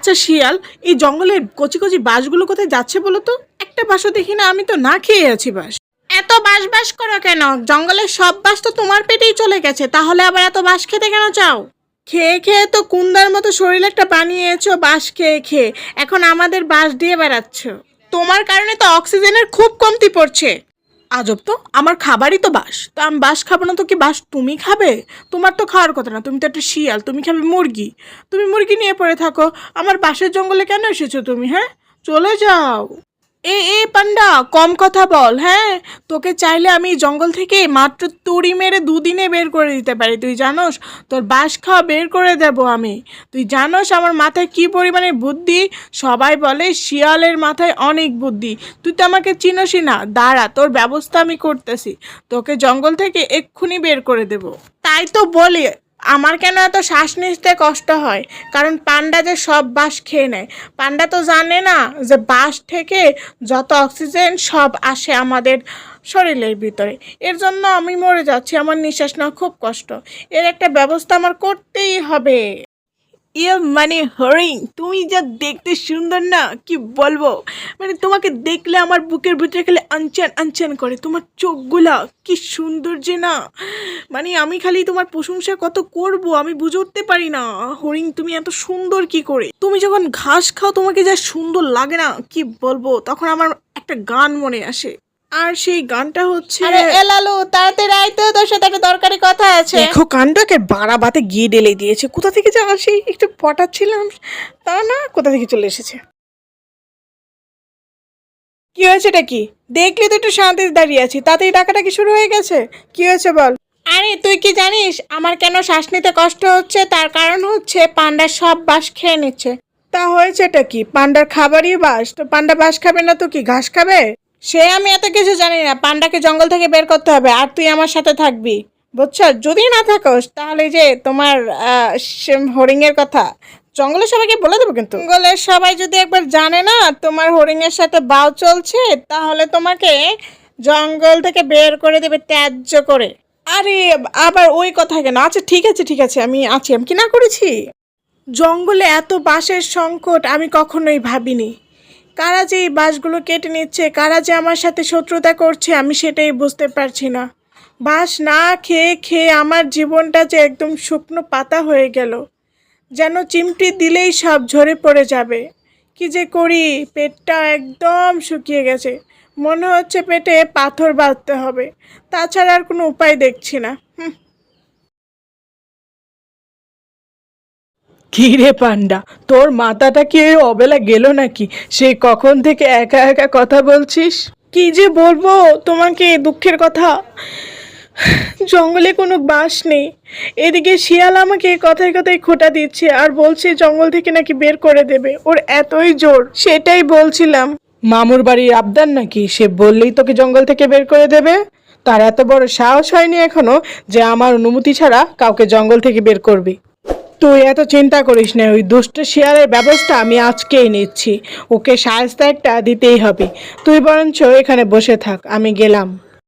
আচ্ছা শিয়াল, এই জঙ্গলের কচি কচি বাঁশগুলো কোথায় যাচ্ছে বলো তো? একটা বাসও দেখি না, আমি তো না খেয়ে আছি বাস এত বাস বাস করো কেন? জঙ্গলের সব বাস তো তোমার পেটেই চলে গেছে, তাহলে আবার এত বাস খেতে কেন চাও? খেয়ে খেয়ে তো কুন্দার মতো শরীর একটা বানিয়েছো বাস খেয়ে খেয়ে। এখন আমাদের বাস দিয়ে বেড়াচ্ছ। তোমার কারণে তো অক্সিজেনের খুব কমতি পড়ছে। আজব তো, আমার খাবারই তো বাস। তো আমি বাস খাব না তো কি বাস তুমি খাবে? তোমার তো খাওয়ার কথা না, তুমি তো একটা শিয়াল, তুমি খাবে মুরগি। তুমি মুরগি নিয়ে পড়ে থাকো, আমার বাসের জঙ্গলে কেন এসেছ তুমি হ্যাঁ? চলে যাও। এ এ, পান্ডা, কম কথা বল হ্যাঁ? তোকে চাইলে আমি জঙ্গল থেকে মাত্র তুড়ি মেরে দুদিনে বের করে দিতে পারি, তুই জানোস? তোর বাস খাওয়া বের করে দেব আমি। তুই জানোস আমার মাথায় কি পরিমাণে বুদ্ধি? সবাই বলে শিয়ালের মাথায় অনেক বুদ্ধি। তুই তো আমাকে চিনসই না। দাঁড়া, তোর ব্যবস্থা আমি করতেছি। তোকে জঙ্গল থেকে এক্ষুনি বের করে দেব। তাই তো বলি আমার কেন এত শ্বাস নিতে কষ্ট হয়? কারণ পান্ডা যে সব বাঁশ খেয়ে নেয়। পান্ডা তো জানে না যে বাস থেকে যত অক্সিজেন সব আসে আমাদের শরীরের ভিতরে। এর জন্য আমি মরে যাচ্ছি, আমার নিঃশ্বাস নেওয়া খুব কষ্ট। এর একটা ব্যবস্থা আমার করতেই হবে। ইয়ে মানে হরিং তুমি যা দেখতে সুন্দর না, কি বলব? মানে তোমাকে দেখলে আমার বুকের ভিতরে খেলে আনচান আনচান করে, তোমার চোখগুলা কি সুন্দর যে না। মানে আমি খালি তোমার প্রশংসা কত করব, আমি বুঝে উঠতে পারি না। হরিং তুমি এত সুন্দর কি করে? তুমি যখন ঘাস খাও, তোমাকে যা সুন্দর লাগে না, কি বলব? তখন আমার একটা গান মনে আসে। আর সেই গানটা হচ্ছে আরে এলালু তাড়াতাড়ি আয় তো তোর সাথে একটা দরকারি কথা আছে। দেখো কাণ্ডকে বাড়াবাতে গিয়ে ডেলে দিয়েছে। কোথা থেকে যে আসি একটু পটাচ্ছিলাম। তা না কোথা থেকে চলে এসেছে? কি হয়েছে এটা কি? দেখলি তো একটু শান্তিতে দাঁড়িয়ে আছি। তাতেই ডাকাটাকি শুরু হয়ে গেছে? কি হয়েছে বল? আরে তুই কি জানিস আমার কেন শ্বাস নিতে কষ্ট হচ্ছে? তার কারণ হচ্ছে পান্ডা সব বাস খেয়ে নিচ্ছে। তা হয়েছে এটা কি? পান্ডার খাবারই বাস? তো পান্ডা বাস খাবে না তো কি? ঘাস খাবে? সে আমি এত কিছু জানি না। পান্ডাকে জঙ্গল থেকে বের করতে হবে আর তুই আমার সাথে থাকবি। বুঝছ? যদি না থাকোস, তাহলে যে তোমার হরিং এর কথা জঙ্গলে সবাইকে বলে দেবো কিন্তু। জঙ্গলের সবাই যদি একবার জানে না তোমার হরিং এর সাথে বাউ চলছে, তাহলে তোমাকে জঙ্গল থেকে বের করে দেবে ত্যায্য করে। আরে, আবার ওই কথা কেন? আচ্ছা ঠিক আছে ঠিক আছে, আমি আছি। আমি কি না করেছি? জঙ্গলে এত বাঁশের সংকট আমি কখনোই ভাবিনি। কারা যে এই বাঁশগুলো কেটে নিচ্ছে, কারা যে আমার সাথে শত্রুতা করছে, আমি সেটাই বুঝতে পারছি না। বাঁশ না খেয়ে খেয়ে আমার জীবনটা যে একদম শুকনো পাতা হয়ে গেল, যেন চিমটি দিলেই সব ঝরে পড়ে যাবে। কি যে করি, পেটটা একদম শুকিয়ে গেছে। মনে হচ্ছে পেটে পাথর বাঁধতে হবে। তাছাড়া আর কোনো উপায় দেখছি না। হুম। কি রে পান্ডা, তোর মাথাটা কি ওই অবেলা গেল নাকি? সে কখন থেকে একা একা কথা বলছিস? কি যে বলব তোমাকে দুঃখের কথা? জঙ্গলে কোনো বাস নেই। এদিকে শিয়াল আমাকে কথায় কথায় খোটা দিচ্ছে আর বলছে জঙ্গল থেকে নাকি বের করে দেবে। ওর এতই জোর, সেটাই বলছিলাম। মামুর বাড়ির আবদার নাকি? সে বললেই তোকে জঙ্গল থেকে বের করে দেবে? তার এত বড় সাহস হয়নি এখনও যে আমার অনুমতি ছাড়া কাউকে জঙ্গল থেকে বের করবি। তুই এত চিন্তা করিস না, ওই দুষ্ট শিয়ালের ব্যবস্থা আমি আজকেই নিচ্ছি। ওকে সায়স্তা একটা দিতেই হবে। তুই বরঞ্চ এখানে বসে থাক, আমি গেলাম।